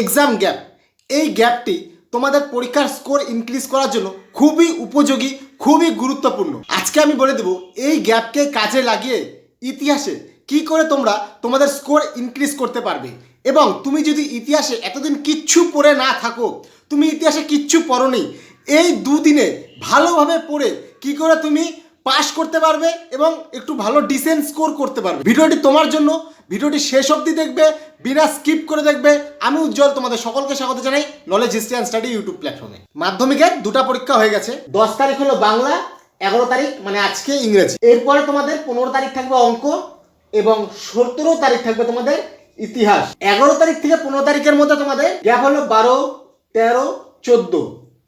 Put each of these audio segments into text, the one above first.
Exam gap এই গ্যাপটি তোমাদের পরীক্ষার স্কোর ইনক্রিজ করার জন্য খুবই উপযোগী, খুবই গুরুত্বপূর্ণ। আজকে আমি বলে দেবো, এই গ্যাপকে কাজে লাগিয়ে ইতিহাসে কি করে তোমরা তোমাদের স্কোর ইনক্রিজ করতে পারবে? এবং তুমি যদি ইতিহাসে এতদিন কিচ্ছু পড়ে না থাকো, তুমি ইতিহাসে কিচ্ছু পড়োনি, এই দুদিনে ভালোভাবে পড়ে কি করে তুমি পাস করতে পারবে এবং একটু ভালো ডিসেন্ট স্কোর করতে পারবে। ভিডিওটি তোমার জন্য, ভিডিওটি শেষ অবধি দেখবে, বিনা স্কিপ করে দেখবে। আমি উজ্জ্বল, তোমাদের সকলকে স্বাগত জানাই knowledge history and study YouTube প্ল্যাটফর্মে মাধ্যমিকের দুটা পরীক্ষা হয়ে গেছে। দশ তারিখ হলো বাংলা, এগারো তারিখ মানে আজকে ইংরেজি। এরপরে তোমাদের পনেরো তারিখ থাকবে অঙ্ক এবং সতেরো তারিখ থাকবে তোমাদের ইতিহাস। এগারো তারিখ থেকে পনেরো তারিখের মধ্যে তোমাদের গ্যাপ হলো বারো, তেরো, চোদ্দ।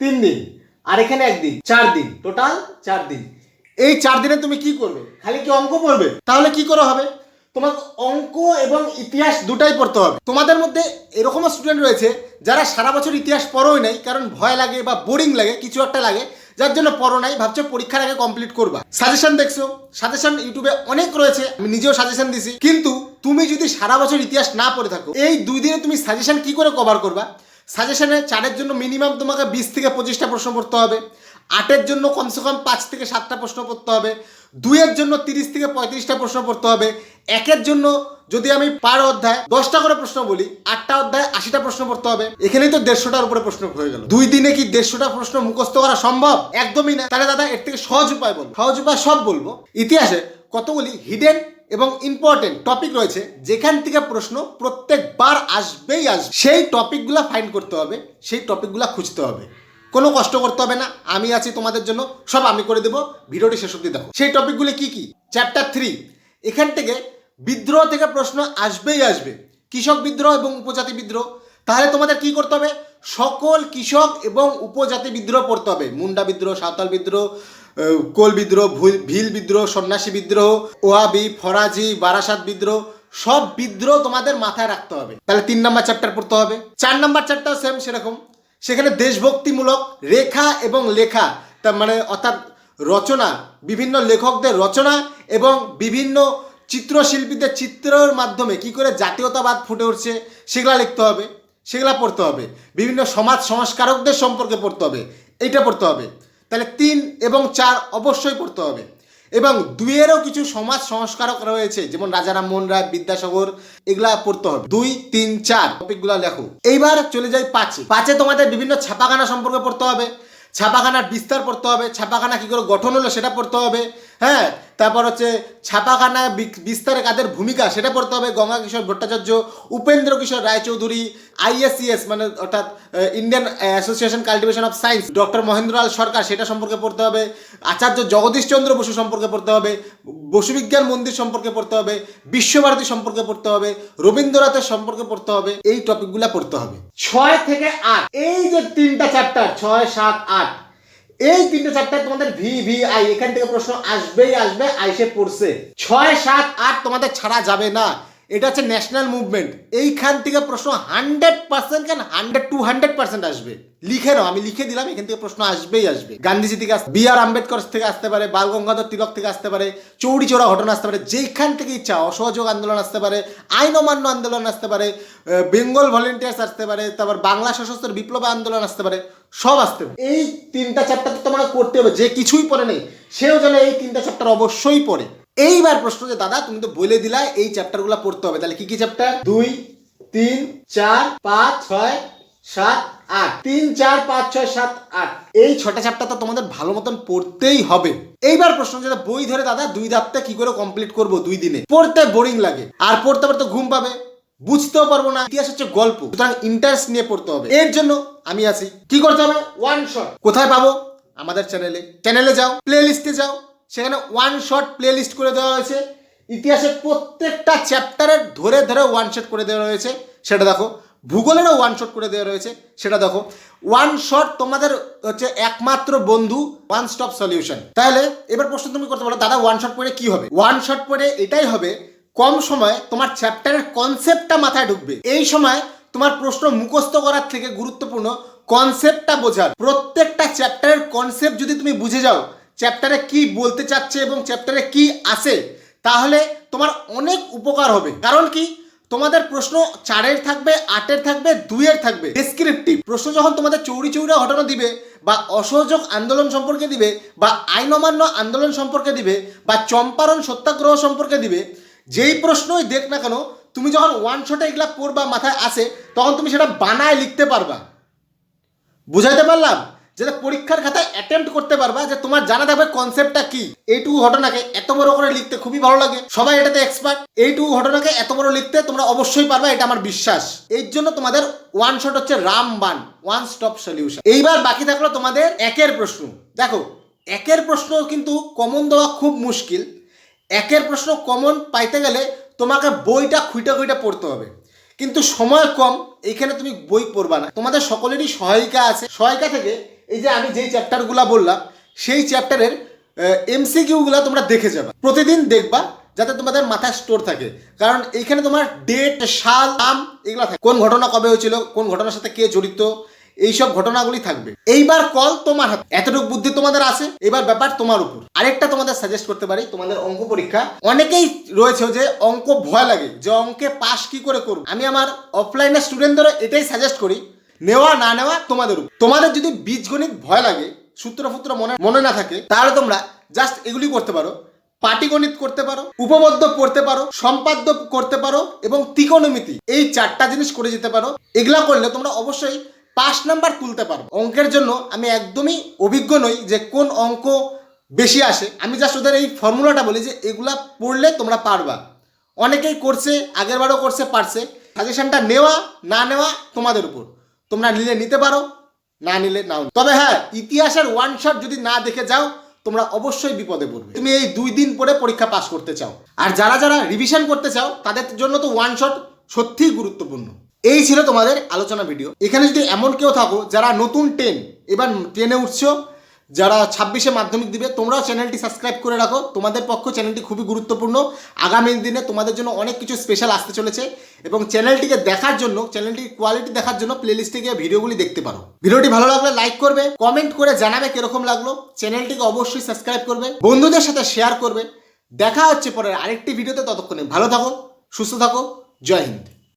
তিন দিন। আর এখানে একদিন, চার দিন। টোটাল চার দিন। এই চার দিনে তুমি কি করবে? খালি কি অঙ্ক পড়বে? তাহলে কি করে হবে? তোমাকে অঙ্ক এবং ইতিহাস দুটাই পড়তে হবে। তোমাদের মধ্যে এরকমও স্টুডেন্ট রয়েছে যারা সারা বছর ইতিহাস পড়োই নাই, কারণ ভয় লাগে বা বোরিং লাগে, কিছু একটা লাগে, যার জন্য পড়ো নাই, ভাবছ পরীক্ষার আগে কমপ্লিট করবা। সাজেশন দেখছ? সাজেশন ইউটিউবে অনেক রয়েছে, আমি নিজেও সাজেশন দিছি। কিন্তু তুমি যদি সারা বছর ইতিহাস না পড়ে থাকো, এই দুই দিনে তুমি সাজেশন কি করে কভার করবা? সাজেশনে চারের জন্য মিনিমাম তোমাকে বিশ থেকে পঁচিশটা প্রশ্ন পড়তে হবে। আটের জন্য কমসে কম পাঁচ থেকে সাতটা প্রশ্ন পড়তে হবে, দুইয়ের জন্য তিরিশ থেকে পঁয়ত্রিশটা প্রশ্ন পড়তে হবে, একের জন্য যদি আমি পার অধ্যায় দশটা করে প্রশ্ন বলি, আটটা অধ্যায় আশিটা প্রশ্ন পড়তে হবে, এখানেই তো দেড়শোটার উপরে প্রশ্ন হয়ে গেল। দুই দিনে কি দেড়শোটা প্রশ্ন মুখস্থ করা সম্ভব? একদমই না। তাহলে দাদা, এর থেকে সহজ উপায় বলব সহজ উপায় সব বলব। ইতিহাসে কতগুলি হিডেন এবং ইম্পর্টেন্ট টপিক রয়েছে, যেখান থেকে প্রশ্ন প্রত্যেকবার আসবেই আসবে। সেই টপিকগুলো ফাইন্ড করতে হবে, সেই টপিকগুলো খুঁজতে হবে। কোনো কষ্ট করতে হবে না, আমি আছি তোমাদের জন্য, সব আমি করে দেবো। ভিডিওটি শেষ অব্দি দেখো। সেই টপিকগুলি কি কি? চ্যাপ্টার থ্রি এখান থেকে বিদ্রোহ থেকে প্রশ্ন আসবেই আসবে। কৃষক বিদ্রোহ এবং উপজাতি বিদ্রোহ। তাহলে তোমাদের কি করতে হবে? সকল কৃষক এবং উপজাতি বিদ্রোহ পড়তে হবে। মুন্ডা বিদ্রোহ, সাঁওতাল বিদ্রোহ কোল বিদ্রোহ, ভুল- বিদ্রোহ, সন্ন্যাসী বিদ্রোহ, ওয়াবি, ফরাজি, বারাসাত বিদ্রোহ, সব বিদ্রোহ তোমাদের মাথায় রাখতে হবে। তাহলে তিন নাম্বার চ্যাপ্টার পড়তে হবে। চার নাম্বার চ্যাপ্টার সেম সেরকম। সেখানে দেশভক্তিমূলক রেখা এবং লেখা, তার মানে অর্থাৎ রচনা, বিভিন্ন লেখকদের রচনা এবং বিভিন্ন চিত্রশিল্পীদের চিত্রের মাধ্যমে কি করে জাতীয়তাবাদ ফুটে উঠছে, সেগুলা লিখতে হবে, সেগুলা পড়তে হবে। বিভিন্ন সমাজ সংস্কারকদের সম্পর্কে পড়তে হবে, এইটা পড়তে হবে। তাহলে তিন এবং চার অবশ্যই পড়তে হবে। এবং দুইয়েরও কিছু সমাজ সংস্কারক রয়েছে, যেমন রাজা রামমোহন রায়, বিদ্যাসাগর, এগুলা পড়তে হবে। দুই, তিন, চার, টপিকগুলো লেখো। এইবার চলে যাই পাঁচে। পাঁচে তোমাদের বিভিন্ন ছাপাখানা সম্পর্কে পড়তে হবে, ছাপাখানার বিস্তার পড়তে হবে, ছাপাখানা কী করে গঠন হলো সেটা পড়তে হবে হ্যাঁ? তারপর হচ্ছে ছাপাখানা বিস্তারে কাদের ভূমিকা, সেটা পড়তে হবে গঙ্গা কিশোর ভট্টাচার্য, উপেন্দ্র কিশোর রায়চৌধুরী আইএসসিএস মানে অর্থাৎ Indian association cultivation of science doctor Mahendra Mahendralal Sarkar, সেটা সম্পর্কে পড়তে হবে। আচার্য জগদীশ চন্দ্র বসু সম্পর্কে পড়তে হবে। বসুবিজ্ঞান মন্দির সম্পর্কে পড়তে হবে। বিশ্বভারতী সম্পর্কে পড়তে হবে। রবীন্দ্রনাথের সম্পর্কে পড়তে হবে। এই টপিকগুলো পড়তে হবে। ছয় থেকে আট। এই যে তিনটা চ্যাপ্টার ছয়, সাত, আট এই তিনটে চ্যাপ্টার তোমাদের ভি ভি আই এখান থেকে প্রশ্ন আসবেই, আসবে, আইসে পড়ছে। ছয়, সাত, আট তোমাদের ছাড়া যাবে না। এটা হচ্ছে ন্যাশনাল মুভমেন্ট এইখান থেকে প্রশ্ন হান্ড্রেড পার্সেন্ট কেন? হান্ড্রেড টু হান্ড্রেড পার্সেন্ট আসবে। লিখে নাও, আমি লিখে দিলাম, এখান থেকে প্রশ্ন আসবেই আসবে। গান্ধীজি থেকে আসতে বি আর আম্বেদকর থেকে আসতে পারে, বাল গঙ্গাধর তিলক থেকে আসতে পারে চৌরি চোরা ঘটনা আসতে পারে যেখান থেকে ইচ্ছা অসহযোগ আন্দোলন আসতে পারে, আইন অমান্য আন্দোলন আসতে পারে বেঙ্গল ভলেন্টিয়ার্স আসতে পারে, তারপর বাংলা সশস্ত্র বিপ্লব আন্দোলন আসতে পারে, সব আসতে পারে। এই তিনটা চ্যাপ্টার তো তোমাকে করতে হবে, যে কিছুই পড়ে নেই, সেও যেন এই তিনটা চ্যাপ্টার অবশ্যই পড়ে। এইবার প্রশ্ন যে, দাদা, তুমি তো বলে দিলা এই চ্যাপ্টারগুলো পড়তে হবে, তাহলে কি কি চ্যাপ্টার দুই, তিন, চার, পাঁচ, ছয়, সাত, আট। তিন, চার, পাঁচ, ছয়, সাত, আট। এই ছটা চ্যাপ্টার তো তোমাদের ভালো মতন পড়তেই হবে। এইবার প্রশ্ন যেটা বই ধরে দাদা, দুই দাঁতটা কি করে কমপ্লিট করব দুই দিনে? পড়তে বোরিং লাগে। আর পড়তে পড়তে ঘুম পাবে। বুঝতেও পারব না। ইতিহাস হচ্ছে গল্প। সুতরাং ইন্টারেস্ট নিয়ে পড়তে হবে। এর জন্য আমি আছি। কি করতে হবে? ওয়ান শট কোথায় পাবো? আমাদের চ্যানেলে চ্যানেলে যাও। প্লে লিস্টে যাও। সেখানে ওয়ান শট প্লে লিস্ট করে দেওয়া হয়েছে। ইতিহাসের প্রত্যেকটা চ্যাপ্টারের ধরে ধরে ওয়ান শট করে দেওয়া রয়েছে। সেটা দেখো। ভূগোলেরও ওয়ান শট করে দেওয়া রয়েছে। সেটা দেখো। ওয়ান শট তোমাদের হচ্ছে একমাত্র বন্ধু ওয়ান স্টপ সলিউশন তাহলে এবার প্রশ্ন তুমি করতে পারো, দাদা ওয়ান শট পড়ে কি হবে? ওয়ান শট পড়ে এটাই হবে, কম সময়ে তোমার চ্যাপ্টারের কনসেপ্টটা মাথায় ঢুকবে। এই সময় তোমার প্রশ্ন মুখস্থ করার থেকে গুরুত্বপূর্ণ কনসেপ্টটা বোঝার। প্রত্যেকটা চ্যাপ্টারের কনসেপ্ট যদি তুমি বুঝে যাও চ্যাপ্টারে কি বলতে চাচ্ছে এবং চ্যাপ্টারে কি আসে তাহলে তোমার অনেক উপকার হবে। কারণ কি? তোমাদের প্রশ্ন চারের থাকবে, আটের থাকবে, দুইয়ের থাকবে। ডেসক্রিপটিভ প্রশ্ন যখন তোমাদের চৌরি চৌরা ঘটনা দিবে বা অসহযোগ আন্দোলন সম্পর্কে দিবে বা আইন অমান্য আন্দোলন সম্পর্কে দিবে বা চম্পারণ সত্যাগ্রহ সম্পর্কে দিবে, যেই প্রশ্নই দেখ না কেন, তুমি যখন ওয়ান শটে এগুলা পড়বা মাথায় আসে, তখন তুমি সেটা বানায় লিখতে পারবা। বুঝাইতে পারলাম? যেটা পরীক্ষার খাতায় অ্যাটেম্প্ট করতে পারবা যে তোমার জানা থাকবে কনসেপ্টটা কি। এইটুকু ঘটনাকে এত বড় করে লিখতে খুবই ভালো লাগে। সবাই এটাতে এক্সপার্ট এইটুকু ঘটনাকে এত বড় লিখতে তোমরা অবশ্যই পারবা, এটা আমার বিশ্বাস। এর জন্য তোমাদের ওয়ান শট হচ্ছে রামবান ওয়ান স্টপ সলিউশন এইবার বাকি থাকল তোমাদের একের প্রশ্ন। দেখো, একের প্রশ্ন কিন্তু কমন দেওয়া খুব মুশকিল। একের প্রশ্ন কমন পাইতে গেলে তোমাকে বইটা খুঁটে খুঁটে পড়তে হবে। কিন্তু সময় কম, এইখানে তুমি বই পড়বা না। তোমাদের সকলেরই সহায়িকা আছে। সহায়িকা থেকে এই যে আমি যেই চ্যাপ্টারগুলো বললাম, সেই চ্যাপ্টারের এমসিকিউগুলো তোমরা দেখে যাবা। প্রতিদিন দেখবা, যাতে তোমাদের মাথায় স্টোর থাকে। কারণ এইখানে তোমার ডেট সাল, নাম, এগুলো থাকে। কোন ঘটনা কবে হয়েছিল, কোন ঘটনার সাথে কে জড়িত, এইসব ঘটনাগুলি থাকবে। এইবার কল তোমার হাতে। এতটুকু বুদ্ধি তোমাদের আছে, এবার ব্যাপার তোমার উপর। আরেকটা তোমাদের সাজেস্ট করতে পারি, তোমাদের অঙ্ক পরীক্ষা। অনেকেই রয়েছে যে অঙ্ক ভয় লাগে, যে অঙ্কে পাস কি করে করব। আমি আমার অফলাইনের স্টুডেন্টদেরও এটাই সাজেস্ট করি নেওয়া, না নেওয়া তোমাদের উপর। তোমাদের যদি বীজগণিত ভয় লাগে সূত্র ফুত্র মনে মনে না থাকে, তাহলে তোমরা জাস্ট এগুলি করতে পারো। পাটিগণিত করতে পারো উপবদ্ধ পড়তে পারো, সম্পাদ্য করতে পারো এবং ত্রিকোণমিতি, এই চারটা জিনিস করে যেতে পারো। এগুলা করলে তোমরা অবশ্যই পাঁচ নাম্বার তুলতে পারো। অঙ্কের জন্য আমি একদমই অভিজ্ঞ নই যে কোন অঙ্ক বেশি আসে। আমি জাস্ট ওদের এই ফর্মুলাটা বলি যে এগুলা পড়লে তোমরা পারবা। অনেকেই করছে আগের বারও করছে, পারছে। সাজেশনটা নেওয়া, না নেওয়া তোমাদের উপর। তোমরা নিলে নিতে পারো, না নিলে নাও তবে হ্যাঁ ইতিহাসের ওয়ান শট যদি না দেখে যাও, তোমরা অবশ্যই বিপদে পড়বে। তুমি এই দুই দিন পরে পরীক্ষা পাস করতে চাও। আর যারা যারা রিভিশন করতে চাও, তাদের জন্য তো ওয়ান শট সত্যিই গুরুত্বপূর্ণ। এই ছিল তোমাদের আলোচনা ভিডিও এখানে যদি এমন কেউ থাকো, যারা নতুন টেন এবার টেনে উঠছো যারা ছাব্বিশে মাধ্যমিক দিবে, তোমরাও চ্যানেলটি সাবস্ক্রাইব করে রাখো। তোমাদের পক্ষ চ্যানেলটি খুবই গুরুত্বপূর্ণ। আগামী দিনে তোমাদের জন্য অনেক কিছু স্পেশাল আসতে চলেছে এবং চ্যানেলটিকে দেখার জন্য, চ্যানেলটির কোয়ালিটি দেখার জন্য প্লেলিস্টে গিয়ে ভিডিওগুলি দেখতে পারো। ভিডিওটি ভালো লাগলে লাইক করবে কমেন্ট করে জানাবে কীরকম লাগল। চ্যানেলটিকে অবশ্যই সাবস্ক্রাইব করবে, বন্ধুদের সাথে শেয়ার করবে। দেখা হচ্ছে পরে আরেকটি ভিডিওতে, ততক্ষণে ভালো থাকো, সুস্থ থাকো, জয় হিন্দ।